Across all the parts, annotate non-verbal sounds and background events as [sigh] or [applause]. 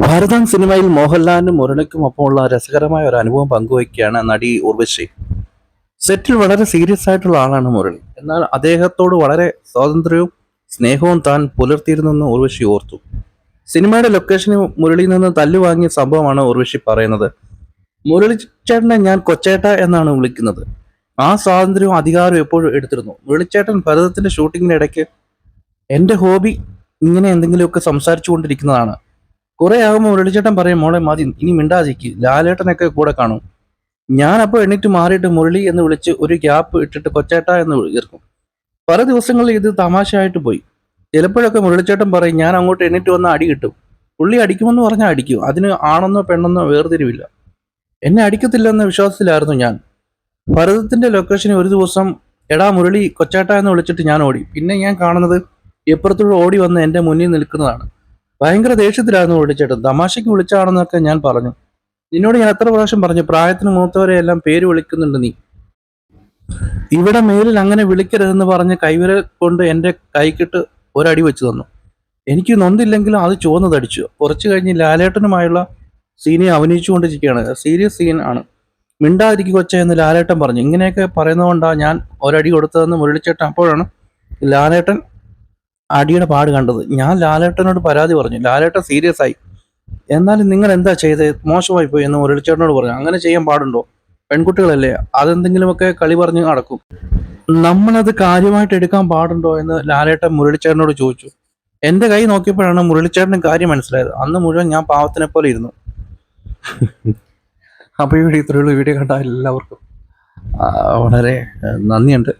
ഭാരതം സിനിമയിൽ മോഹൻലാലിനും മുരളിക്കും ഒപ്പമുള്ള രസകരമായ ഒരു അനുഭവം പങ്കുവയ്ക്കുകയാണ് നടി ഉർവശി. സെറ്റിൽ വളരെ സീരിയസ് ആയിട്ടുള്ള ആളാണ് മുരളി. എന്നാൽ അദ്ദേഹത്തോട് വളരെ സ്വാതന്ത്ര്യവും സ്നേഹവും താൻ പുലർത്തിയിരുന്നെന്ന് ഉർവശി ഓർത്തു. സിനിമയുടെ ലൊക്കേഷന് മുരളിയിൽ നിന്ന് തല്ലു വാങ്ങിയ സംഭവമാണ് ഉർവശി പറയുന്നത്. മുരളി ചേട്ടനെ ഞാൻ കൊച്ചേട്ട എന്നാണ് വിളിക്കുന്നത്. ആ സ്വാതന്ത്ര്യവും അധികാരവും എപ്പോഴും എടുത്തിരുന്നു. മുരളിച്ചേട്ടൻ ഭരതത്തിന്റെ ഷൂട്ടിങ്ങിന്റെ ഇടയ്ക്ക് എന്റെ ഹോബി ഇങ്ങനെ എന്തെങ്കിലുമൊക്കെ സംസാരിച്ചു കൊണ്ടിരിക്കുന്നതാണ് കുറെ ആകുമ്പോൾ മുരളിച്ചേട്ടൻ പറയും മോളെ മതി ഇനി മിണ്ടാതിക്ക് ലാലേട്ടനൊക്കെ കൂടെ കാണും. ഞാൻ അപ്പോൾ എണീറ്റ് മാറിയിട്ട് മുരളി എന്ന് വിളിച്ച് ഒരു ഗ്യാപ്പ് ഇട്ടിട്ട് കൊച്ചേട്ട എന്ന് ചേർക്കും പല ദിവസങ്ങളിൽ ഇത് തമാശയായിട്ട് പോയി. ചിലപ്പോഴൊക്കെ മുരളിച്ചേട്ടൻ പറയും ഞാൻ അങ്ങോട്ട് എണീറ്റ് വന്നാൽ അടി കിട്ടും. പുള്ളി അടിക്കുമെന്ന് പറഞ്ഞാൽ അടിക്കും. അതിന് ആണെന്നോ പെണ്ണെന്നോ വേർതിരിവില്ല. എന്നെ അടിക്കത്തില്ലെന്ന വിശ്വാസത്തിലായിരുന്നു ഞാൻ. ഭരതത്തിന്റെ ലൊക്കേഷനിൽ ഒരു ദിവസം എടാ മുരളി കൊച്ചേട്ട എന്ന് വിളിച്ചിട്ട് ഞാൻ ഓടി. പിന്നെ ഞാൻ കാണുന്നത് എപ്പുറത്തൂടെ ഓടി വന്ന് എന്റെ മുന്നിൽ നിൽക്കുന്നതാണ്. ഭയങ്കര ദേഷ്യത്തിലായിരുന്നു വിളിച്ചേട്ടൻ തമാശയ്ക്ക് വിളിച്ചാണെന്നൊക്കെ ഞാൻ പറഞ്ഞു. നിന്നോട് ഞാൻ എത്ര പ്രാവശ്യം പറഞ്ഞു പ്രായത്തിന് മൂത്തവരെ എല്ലാം പേര് വിളിക്കുന്നുണ്ട് നീ. ഇവിടെ മേലിൽ അങ്ങനെ വിളിക്കരുതെന്ന് പറഞ്ഞ് കൈവിരൽ കൊണ്ട് എന്റെ കൈക്കിട്ട് ഒരടി വെച്ചു തന്നു. എനിക്ക് നൊന്തില്ലെങ്കിലും അത് ചുവന്നതടിച്ചു കുറച്ചു കഴിഞ്ഞ് ലാലേട്ടനുമായുള്ള സീനെ അഭിനയിച്ചുകൊണ്ടിരിക്കുകയാണ്. സീരിയസ് സീൻ ആണ്. മിണ്ടാതിരിക്കുക കൊച്ച എന്ന് ലാലേട്ടൻ പറഞ്ഞു. ഇങ്ങനെയൊക്കെ പറയുന്നതുകൊണ്ടാണ് ഞാൻ ഒരടി കൊടുത്തതെന്ന് മുരളിച്ചേട്ടൻ അപ്പോഴാണ് ലാലേട്ടൻ അടിയുടെ പാട് കണ്ടത്. ഞാൻ ലാലേട്ടനോട് പരാതി പറഞ്ഞു. ലാലേട്ടൻ സീരിയസ് ആയി. എന്നാലും നിങ്ങൾ എന്താ ചെയ്തത് മോശമായി പോയി എന്ന് മുരളിച്ചേട്ടനോട് പറഞ്ഞു. അങ്ങനെ ചെയ്യാൻ പാടുണ്ടോ? പെൺകുട്ടികളല്ലേ അതെന്തെങ്കിലുമൊക്കെ കളി പറഞ്ഞ് നടക്കും. നമ്മളത് കാര്യമായിട്ട് എടുക്കാൻ പാടുണ്ടോ എന്ന് ലാലേട്ടൻ മുരളിച്ചേട്ടനോട് ചോദിച്ചു. എന്റെ കൈ നോക്കിയപ്പോഴാണ് മുരളിച്ചേട്ടന് കാര്യം മനസ്സിലായത്. അന്ന് മുഴുവൻ ഞാൻ പാവത്തിനെ പോലെ ഇരുന്നു. [laughs] അപ്പോൾ ഈ വീഡിയോ ഇത്രയുള്ള വീഡിയോ കണ്ട എല്ലാവർക്കും വളരെ നന്ദിയുണ്ട്.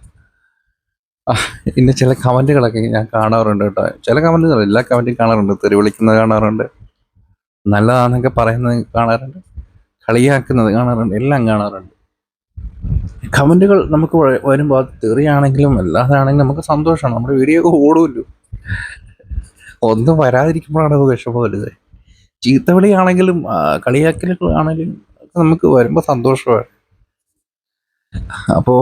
ആ, പിന്നെ ചില കമന്റുകളൊക്കെ ഞാൻ കാണാറുണ്ട് കേട്ടോ. ചില കമന്റുകൾ എല്ലാ കമന്റും കാണാറുണ്ട്. തെറി വിളിക്കുന്നത് കാണാറുണ്ട്. നല്ലതാണെന്നൊക്കെ പറയുന്നത് കാണാറുണ്ട്. കളിയാക്കുന്നത് കാണാറുണ്ട്. എല്ലാം കാണാറുണ്ട്. കമന്റുകൾ നമുക്ക് വരുമ്പോൾ അത് തെറിയാണെങ്കിലും അല്ലാതാണെങ്കിലും നമുക്ക് സന്തോഷമാണ്. നമ്മുടെ വീഡിയോ ഒക്കെ ഓടുമല്ലോ. ഒന്നും വരാതിരിക്കുമ്പോഴാണ് നമുക്ക് വിഷമം വലുത് ചീത്തവിളിയാണെങ്കിലും കളിയാക്കലുകളാണെങ്കിലും നമുക്ക് വരുമ്പോൾ സന്തോഷമാണ്. അപ്പോൾ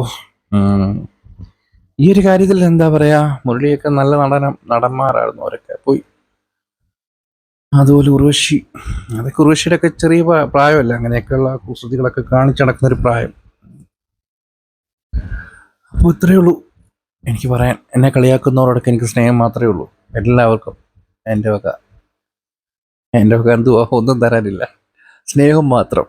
ഈ ഒരു കാര്യത്തിൽ എന്താ പറയാ മുരളിയൊക്കെ നല്ല നടന നടന്മാരായിരുന്നു അവരൊക്കെ. പോയി. അതുപോലെ ഉർവശി. അതൊക്കെ ഉർവശിയുടെ ഒക്കെ ചെറിയ പ്രായമല്ല? അങ്ങനെയൊക്കെയുള്ള കുസൃതികളൊക്കെ കാണിച്ചു നടക്കുന്ന ഒരു പ്രായം. അപ്പോൾ ഇത്രയേ ഉള്ളൂ. എനിക്ക് പറയാൻ എന്നെ കളിയാക്കുന്നവരോടൊക്കെ എനിക്ക് സ്നേഹം മാത്രമേ ഉള്ളൂ. എല്ലാവർക്കും എന്റെ വക എന്റെ വക എന്തുവാ ഒന്നും തരാനില്ല. സ്നേഹം മാത്രം.